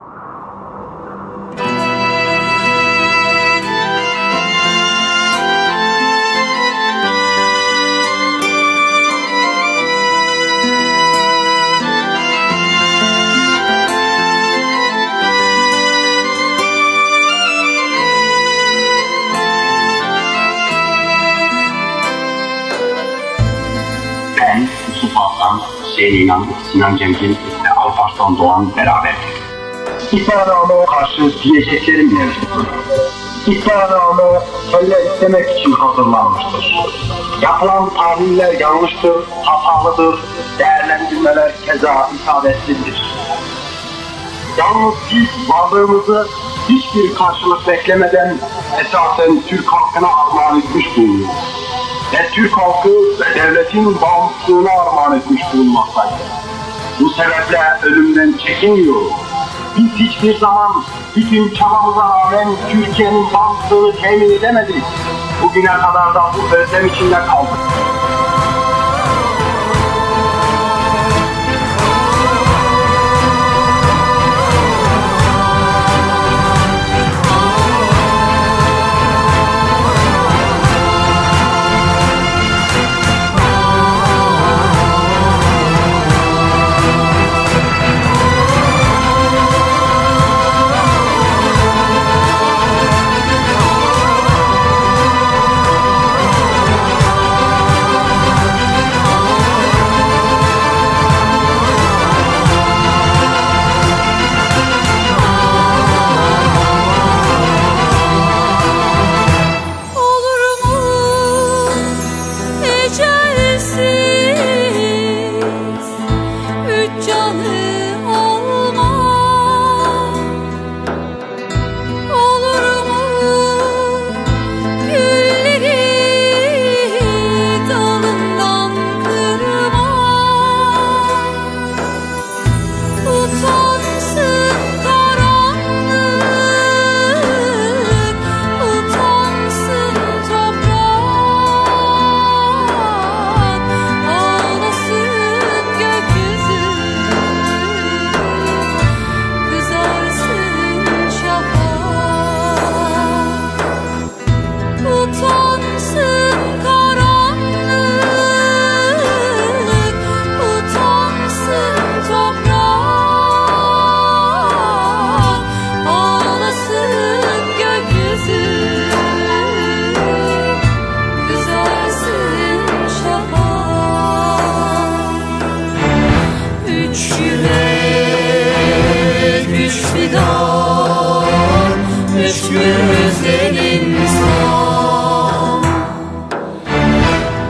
Ben Yusuf Aslan, Hüseyin İnan, Sinan Cemcin ve Alparslan Doğan beraber. İddianame karşı diyeceklerim mevcuttur. İddianame kelle istemek için hazırlanmıştır. Yapılan tahliller yanlıştır, hatalıdır, değerlendirmeler keza isabetsizdir. Yalnız biz varlığımızı hiçbir karşılık beklemeden esasen Türk halkına armağan etmiş bulunuyoruz. Ve Türk halkı ve devletin bağımsızlığına armağan etmiş bulunmaktayız. Bu sebeple ölümden çekinmiyoruz. Biz hiçbir zaman bütün çabamıza rağmen Türkiye'nin bağımsızlığını temin edemedik. Bugüne kadar da bu özlem içinde kaldık. Üç üç fidan, üç güzel insan.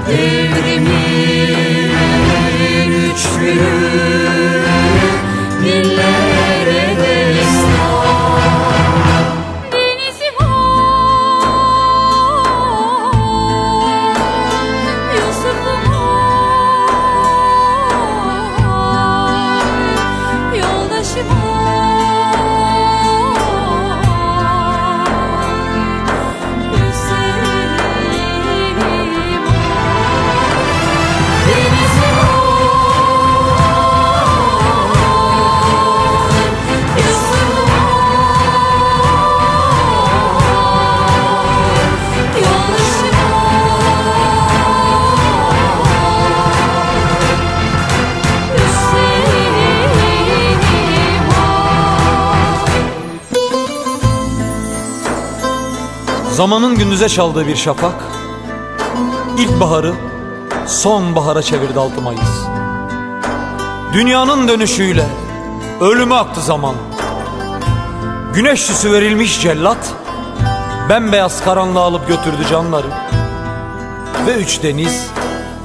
Devrimin üç günü Zamanın gündüze çaldığı bir şafak İlkbaharı sonbahara çevirdi 6 Mayıs. Dünyanın dönüşüyle ölüme aktı zaman. Güneş süsü verilmiş cellat Bembeyaz karanlığı alıp götürdü canları. Ve üç deniz,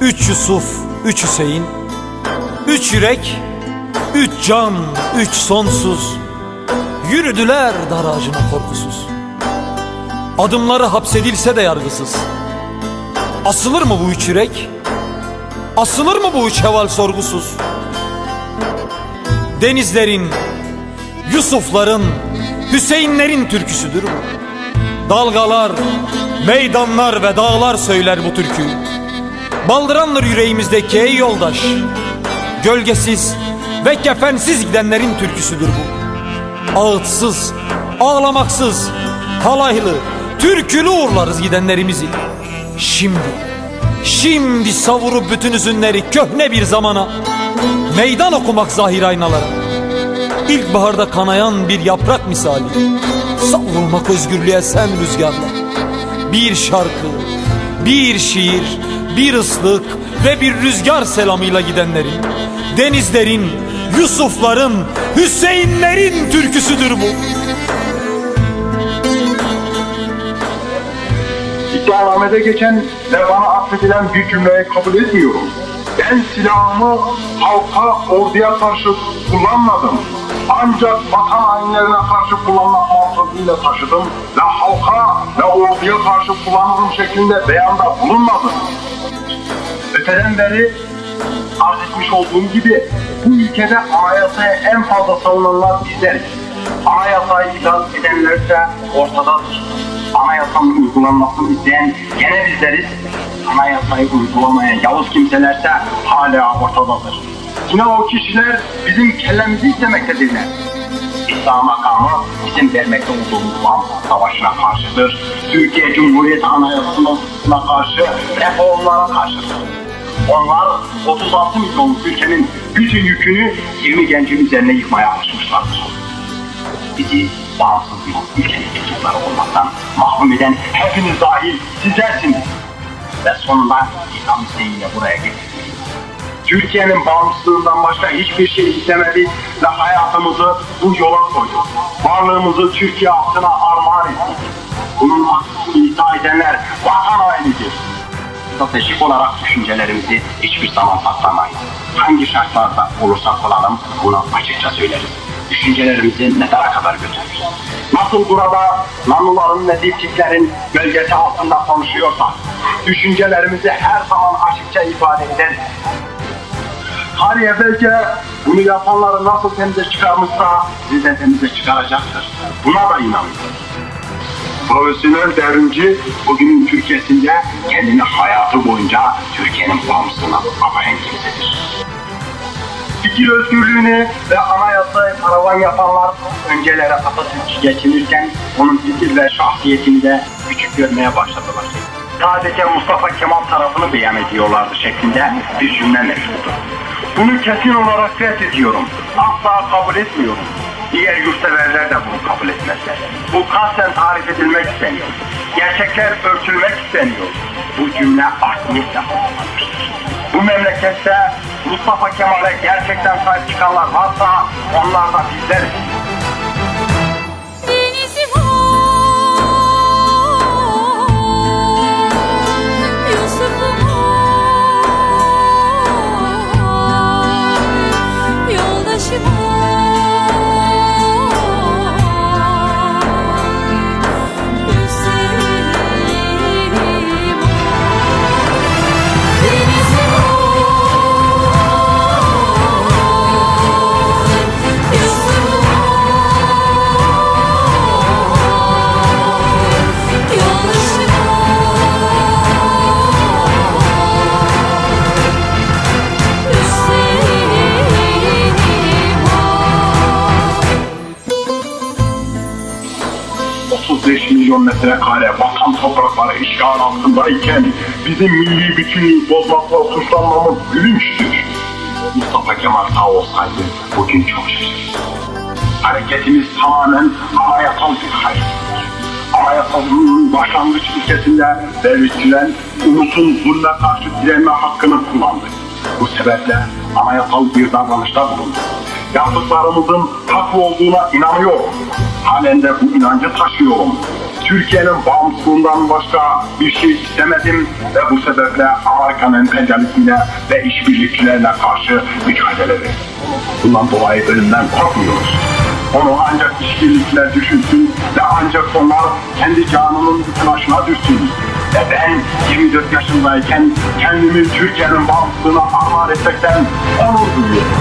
üç Yusuf, üç Hüseyin Üç yürek, üç can, üç sonsuz. Yürüdüler dar ağacına korkusuz Adımları hapsedilse de yargısız Asılır mı bu üç yürek? Asılır mı bu üç heval sorgusuz? Denizlerin, Yusufların, Hüseyinlerin türküsüdür bu. Dalgalar, meydanlar ve dağlar söyler bu türküyü. Baldıranlar yüreğimizdeki ey yoldaş. Gölgesiz ve kefensiz gidenlerin türküsüdür bu. ağıtsız, ağlamaksız, halaylı, türkülü uğurlarız gidenlerimizi. Şimdi, şimdi savurup bütün üzünleri köhne bir zamana, meydan okumak zahir aynalara. İlkbaharda kanayan bir yaprak misali, savrulmak özgürlüğe sen rüzgarla. Bir şarkı, bir şiir, bir ıslık ve bir rüzgar selamıyla gidenlerin, denizlerin, Yusufların, Hüseyinlerin türküsüdür bu. İddianamede geçen ve bana affedilen bir cümleyi kabul etmiyorum. Ben silahımı halka, orduya karşı kullanmadım. Ancak vatan hainlerine karşı kullanmak mantığıyla taşıdım ve halka ve orduya karşı kullanırım şeklinde beyanda bulunmadım. Öteden beri arz etmiş olduğum gibi bu ülkede anayasaya en fazla savunanlar bizleriz. Anayasayı ilan edenlerse ortadadır. Anayasanın uygulanmasını isteyen gene bizleriz. Anayasayı uygulamayan Yavuz kimselerse hala ortadadır. Yine o kişiler bizim kellemizi istemektedirler. İslam makamı bizim vermekte olduğumuz bağımsızlık savaşına karşıdır. Türkiye Cumhuriyeti Anayasası'na karşı reformlara karşıdır. Onlar 36 milyon ülkenin bütün yükünü 20 gencin üzerine yıkmaya alışmışlardır. Bizi bağımsız bir ülkenin çocukları olmaktan mahrum eden hepiniz dahil sizlersiniz. Ve sonunda İslam isteğiyle buraya getirdiniz. Türkiye'nin bağımsızlığından başka hiçbir şey istemedi ve hayatımızı bu yola koyduk. Varlığımızı Türkiye halkına armağan ettik. Bunun aksini iddia edenler vatan hainidir stratejik olarak düşüncelerimizi hiçbir zaman saklamayız. Hangi şartlarda olursak olalım bunu açıkça söyleriz. Düşüncelerimizi ne kadar kadar götürürüz. Nasıl burada nanuların ve dipçiklerin gölgesi altında konuşuyorsak, düşüncelerimizi her zaman açıkça ifade ederiz. Tarih evvelce bunu yapanları nasıl temize çıkarmışsa bizi de temize çıkaracaktır. Buna da inanıyoruz. Profesyonel devrimci bugünün Türkiye'sinde kendini hayatı boyunca Türkiye'nin bağımsızlığına adayan kimsedir. Fikir özgürlüğünü ve anayasayı paravan yapanlar öncelere Atatürk'ü geçinirken onun fikir ve şahsiyetini küçük görmeye başladılar. Sadece Mustafa Kemal tarafını beyan ediyorlardı şeklinde bir cümle mevcuttur. Bunu kesin olarak reddediyorum. Asla kabul etmiyorum. Diğer yurtseverler de bunu kabul etmezler. Bu kasten tarif edilmek isteniyor. Gerçekler örtülmek isteniyor. Bu cümle art niyetle. Bu memlekette Mustafa Kemal'e gerçekten sahip çıkanlar varsa onlar da bizleriz. Milyon metrekare vatan toprakları işgal altındayken bizim milli bütünlüğü bozmakla suçlanmamız gülünçtür. Mustafa Kemal sağ olsaydı bugün çok şaşırırdı. Hareketimiz tamamen anayasal bir harekettir. Anayasalının başlangıç ilkesinde belirtilen ulusun zulme karşı direnme hakkını kullandık. Bu sebeple anayasal bir davranışta bulunduk. Yaptıklarımızın haklı olduğuna inanıyorum. Halen de bu inancı taşıyorum. Türkiye'nin bağımsızlığından başka bir şey istemedim ve bu sebeple Amerikan emperyalizmine ve işbirlikçilerine karşı mücadele. Bundan dolayı ölümden korkmuyoruz. Onu ancak işbirlikçiler düşünsün ve ancak onlar kendi canının telaşına düşsün. Ve ben 24 yaşındayken kendimi Türkiye'nin bağımsızlığına armağan etmekten onur duyuyorum.